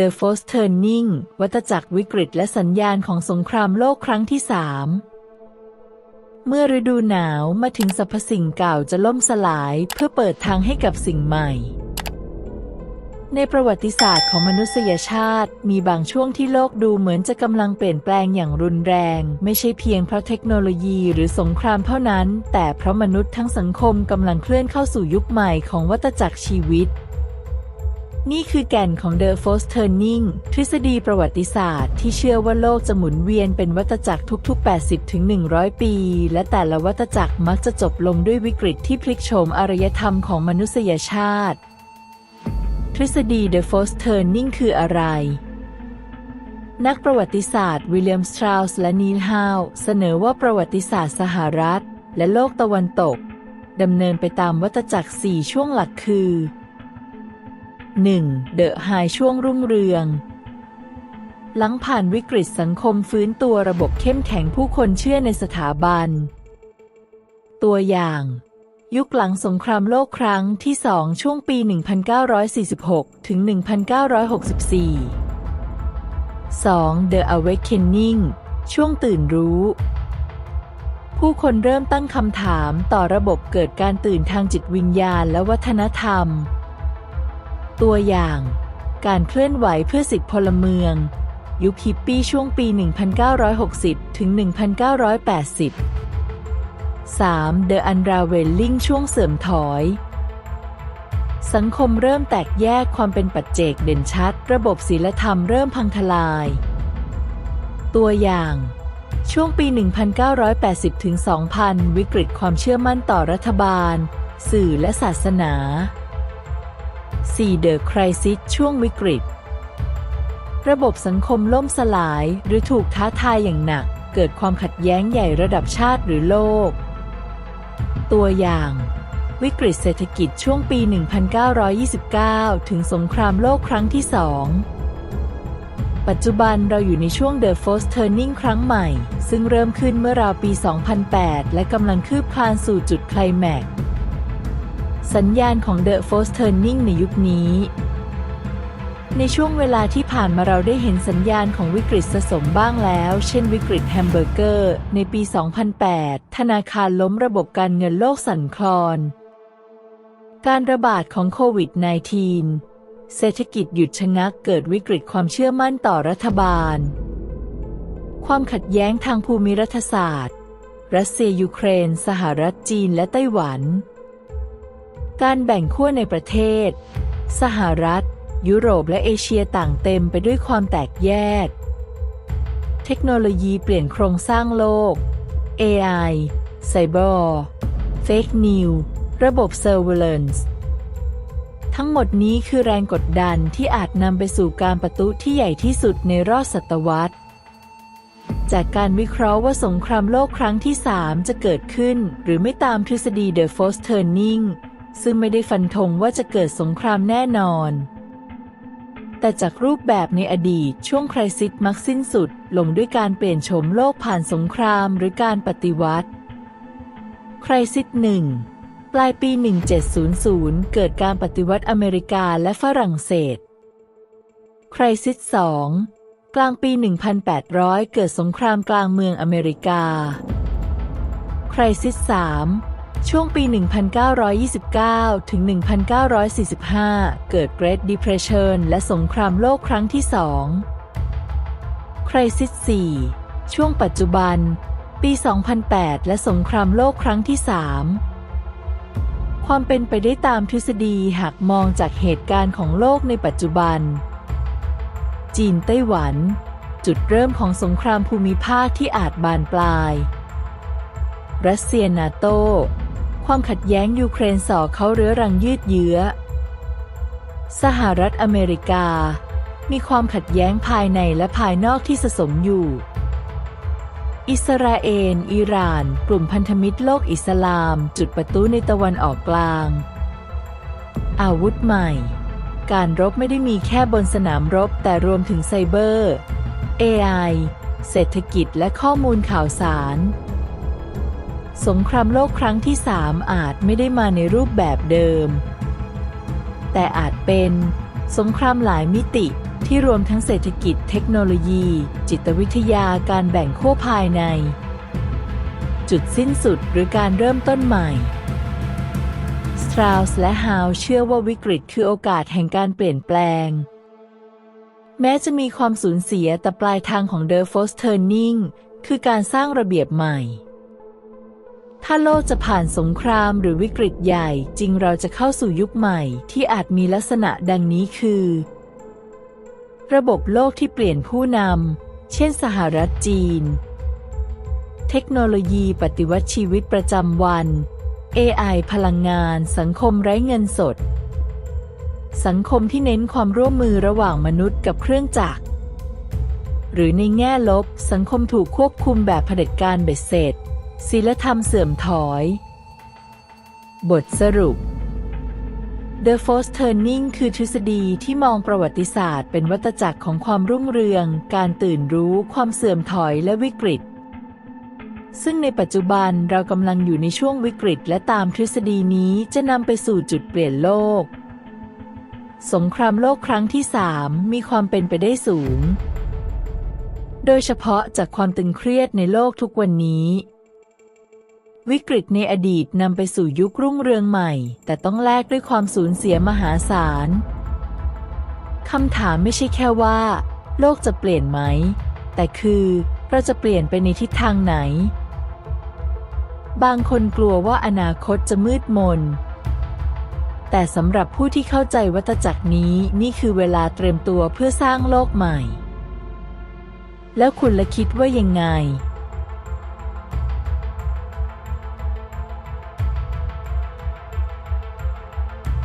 The First Turning วัตจักรวิกฤตและสัญญาณของสงครามโลกครั้งที่สามเมื่อฤดูหนาวมาถึงสรรพสิ่งเก่าจะล่มสลายเพื่อเปิดทางให้กับสิ่งใหม่ ในประวัติศาสตร์ของมนุษยชาติ มีบางช่วงที่โลกดูเหมือนจะกำลังเปลี่ยนแปลงอย่างรุนแรง ไม่ใช่เพียงเพราะเทคโนโลยีหรือสงครามเท่านั้น แต่เพราะมนุษย์ทั้งสังคมกำลังเคลื่อนเข้าสู่ยุคใหม่ของวัฏจักรชีวิต นี่คือแก่นของ The First Turning ทฤษฎีประวัติศาสตร์ที่เชื่อว่าโลกจะหมุนเวียนเป็นวัฏจักรทุก ๆ 80ถึง100 ปี และแต่ละวัฏจักรมักจะจบลงด้วยวิกฤตที่พลิกโฉมอารยธรรมของมนุษยชาติ ทฤษฎี The First Turning คืออะไรนักประวัติศาสตร์วิลเลียมสตราวส์และนีลฮาวเสนอว่าประวัติศาสตร์สหรัฐ และโลกตะวันตกดำเนินไปตามวัฏจักร 4 ช่วงหลักคือ 1. เดอะไฮช่วงรุ่งเรือง หลังผ่านวิกฤตสังคมฟื้นตัวระบบเข้มแข็งผู้คนเชื่อในสถาบัน ตัวอย่าง ยุคหลังสงครามโลกครั้งที่สองช่วงปี 1946 ถึง 1964 2. The Awakening ช่วงตื่นรู้ ผู้คนเริ่มตั้งคำถามต่อระบบเกิดการตื่นทางจิตวิญญาณและวัฒนธรรม ตัวอย่าง การเคลื่อนไหวเพื่อสิทธิพลเมือง ยุคฮิปปี้ช่วงปี 1960 ถึง 1980 3. The Unraveling ช่วงเสื่อมถอย สังคมเริ่มแตกแยกความเป็นปัจเจกเด่นชัด ระบบศีลธรรมเริ่มพังทลาย ตัวอย่าง ช่วงปี 1980 ถึง 2000 วิกฤตความเชื่อมั่นต่อรัฐบาล สื่อและศาสนา 4. The Crisis ช่วงวิกฤต ระบบสังคมล่มสลายหรือถูกท้าทายอย่างหนัก เกิดความขัดแย้งใหญ่ระดับชาติหรือโลก ตัวอย่าง วิกฤตเศรษฐกิจช่วงปี 1929 ถึงสงครามโลกครั้งที่สองปัจจุบันเราอยู่ในช่วง The First Turning ครั้งใหม่ ซึ่งเริ่มขึ้นเมื่อราวปี 2008 และกำลังคืบคลานสู่จุดไคลแม็กซ์ สัญญาณของ The First Turning ในยุคนี้ ในช่วงเวลาที่ผ่านมาเราได้เห็นสัญญาณของวิกฤตสะสมบ้างแล้ว เช่นวิกฤตแฮมเบอร์เกอร์ ในปี 2008 ธนาคารล้มระบบการเงินโลกสั่นคลอน การระบาดของโควิด -19 เศรษฐกิจหยุดชะงักเกิดวิกฤตความเชื่อมั่นต่อรัฐบาล ความขัดแย้งทางภูมิรัฐศาสตร์ รัสเซียยูเครน สหรัฐจีนและไต้หวัน การแบ่งขั้วในประเทศ สหรัฐ ยุโรปและเอเชียต่างเต็มไปด้วยความแตกแยก เทคโนโลยีเปลี่ยนโครงสร้างโลก AI ไซเบอร์ Fake News ระบบ Surveillance ทั้งหมดนี้คือแรงกดดันที่อาจนำไปสู่การประทุที่ใหญ่ที่สุดในรอบศตวรรษ จากการวิเคราะห์ว่าสงครามโลกครั้งที่ 3 จะเกิดขึ้น หรือไม่ตามทฤษฎี The First Turning ซึ่งไม่ได้ฟันธงว่าจะเกิดสงครามแน่นอน แต่จากรูปแบบในอดีตช่วงไครซิสมักสิ้นสุด ลงด้วยการเปลี่ยนโฉมโลกผ่านสงครามหรือการปฏิวัติไครซิสหนึ่งปลายปี 1700 เกิดการปฏิวัติอเมริกาและฝรั่งเศสไครซิสสองกลางปี 1800 เกิดสงครามกลางเมืองอเมริกาไครซิสสาม ช่วงปี 1929 ถึง 1945 เกิด Great Depression และสงครามโลกครั้งที่สองไครซิสสี่ช่วงปัจจุบัน ปี 2008 และสงครามโลกครั้งที่สามความเป็นไปได้ตามทฤษฎีหากมองจากเหตุการณ์ของโลกในปัจจุบัน จีนไต้หวัน จุดเริ่มของสงครามภูมิภาคที่อาจบานปลาย รัสเซียนาโต ความขัดแย้งยูเครนส่อเขาเรื้อรังยืดเยื้อ สหรัฐอเมริกา มีความขัดแย้งภายในและภายนอกที่สะสมอยู่ อิสราเอล อิหร่าน กลุ่มพันธมิตรโลกอิสลาม จุดประตูในตะวันออกกลาง อาวุธใหม่ การรบไม่ได้มีแค่บนสนามรบแต่รวมถึงไซเบอร์ AI เศรษฐกิจและข้อมูลข่าวสาร สงครามโลกครั้งที่สามอาจไม่ได้มาในรูปแบบเดิม แต่อาจเป็นสงครามหลายมิติที่รวมทั้งเศรษฐกิจเทคโนโลยี จิตวิทยาการแบ่งขั้วภายใน จุดสิ้นสุดหรือการเริ่มต้นใหม่สตราวส์และฮาวเชื่อว่าวิกฤตคือโอกาสแห่งการเปลี่ยนแปลง แม้จะมีความสูญเสียแต่ปลายทางของ The Force Turning คือการสร้างระเบียบใหม่ ถ้าโลกจะผ่านสงครามหรือวิกฤตใหญ่จริงเราจะเข้าสู่ยุคใหม่ที่อาจมีลักษณะดังนี้คือ ระบบโลกที่เปลี่ยนผู้นำ เช่นสหรัฐจีน เทคโนโลยีปฏิวัติชีวิตประจำวัน AI พลังงาน สังคมไร้เงินสด สังคมที่เน้นความร่วมมือระหว่างมนุษย์กับเครื่องจักร หรือในแง่ลบ สังคมถูกควบคุมแบบเผด็จการเบ็ดเสร็จ ศีลธรรมเสื่อมถอย บทสรุป The Force Turning คือทฤษฎีที่มองประวัติศาสตร์ เป็นวัฏจักรของความรุ่งเรือง การตื่นรู้ ความเสื่อมถอยและวิกฤต ซึ่งในปัจจุบันเรากำลังอยู่ในช่วงวิกฤต และตามทฤษฎีนี้จะนำไปสู่จุดเปลี่ยนโลก สงครามโลกครั้งที่สามมีความเป็นไปได้สูง โดยเฉพาะจากความตึงเครียดในโลกทุกวันนี้ วิกฤตในอดีตนำไปสู่ยุครุ่งเรืองใหม่ แต่ต้องแลกด้วยความสูญเสียมหาศาลคำถามไม่ใช่แค่ว่า โลกจะเปลี่ยนไหม แต่คือเราจะเปลี่ยนไปในทิศทางไหน บางคนกลัวว่าอนาคตจะมืดมน แต่สำหรับผู้ที่เข้าใจวัฏจักรนี้นี่คือเวลาเตรียมตัวเพื่อสร้างโลกใหม่ แล้วคุณละคิดว่ายังไง